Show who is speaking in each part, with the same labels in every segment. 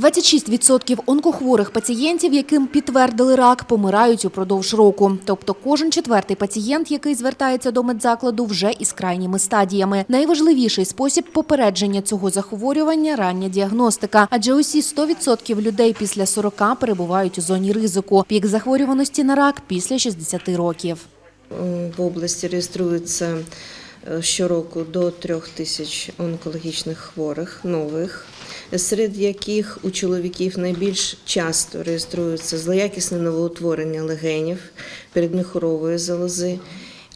Speaker 1: 26% онкохворих пацієнтів, яким підтвердили рак, помирають упродовж року. Тобто кожен четвертий пацієнт, який звертається до медзакладу, вже із крайніми стадіями. Найважливіший спосіб попередження цього захворювання – рання діагностика. Адже усі 100% людей після 40 перебувають у зоні ризику. Пік захворюваності на рак після 60 років.
Speaker 2: В області реєструється щороку до трьох тисяч онкологічних хворих нових, серед яких у чоловіків найбільш часто реєструється злоякісне новоутворення легенів, передміхорової залози,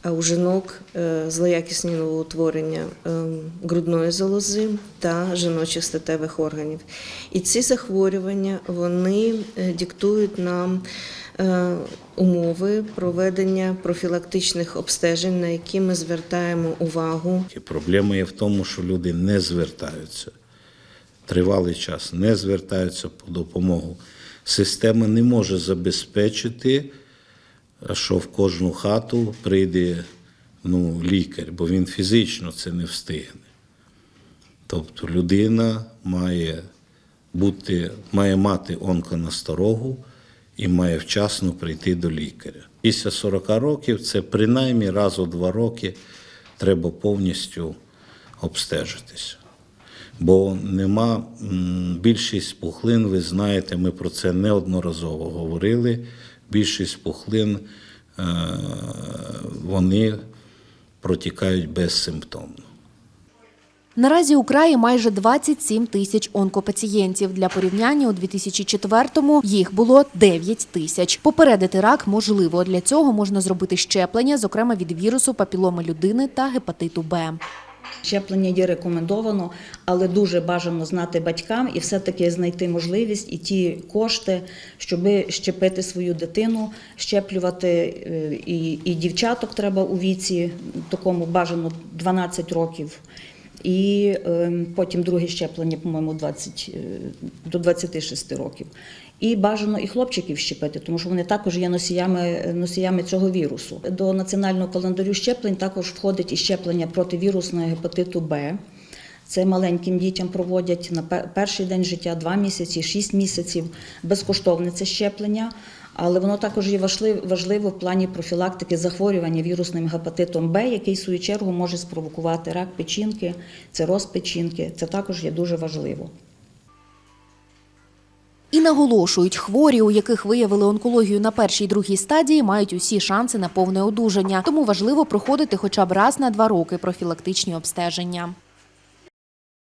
Speaker 2: а у жінок е, злоякісні новоутворення е, грудної залози та жіночих статевих органів. І ці захворювання вони е, диктують нам е, умови проведення профілактичних обстежень, на які ми звертаємо увагу.
Speaker 3: Проблема є в тому, що люди не звертаються. Тривалий час не звертаються по допомогу. Система не може забезпечити, що в кожну хату прийде ну, лікар, бо він фізично це не встигне. Тобто людина має бути, має мати онконасторогу і має вчасно прийти до лікаря. Після 40 років це принаймні раз у два роки треба повністю обстежитися. Бо нема більшість пухлин, ви знаєте, ми про це неодноразово говорили. Більшість пухлин е, вони протікають безсимптомно.
Speaker 1: Наразі у краї майже 27 тисяч онкопацієнтів. Для порівняння у 2004-му їх було 9 тисяч. Попередити рак можливо. Для цього можна зробити щеплення, зокрема від вірусу папіломи людини та гепатиту Б.
Speaker 4: Щеплення є рекомендовано, але дуже бажано знати батькам і все-таки знайти можливість і ті кошти, щоб щепити свою дитину, щеплювати е, і, і дівчаток треба у віці, такому бажано 12 років. І е, потім друге щеплення, по-моєму, 20, е, до 26 років. І бажано і хлопчиків щепити, тому що вони також є носіями, носіями цього вірусу. До національного календарю щеплень також входить і щеплення проти вірусного гепатиту Б. Це маленьким дітям проводять на пер- перший день життя 2 місяці, 6 місяців. Безкоштовне це щеплення, але воно також є важливо, в плані профілактики захворювання вірусним гепатитом Б, який в свою чергу може спровокувати рак печінки, цироз печінки. Це також є дуже важливо.
Speaker 1: І наголошують, хворі, у яких виявили онкологію на першій другій стадії, мають усі шанси на повне одужання. Тому важливо проходити хоча б раз на два роки профілактичні обстеження.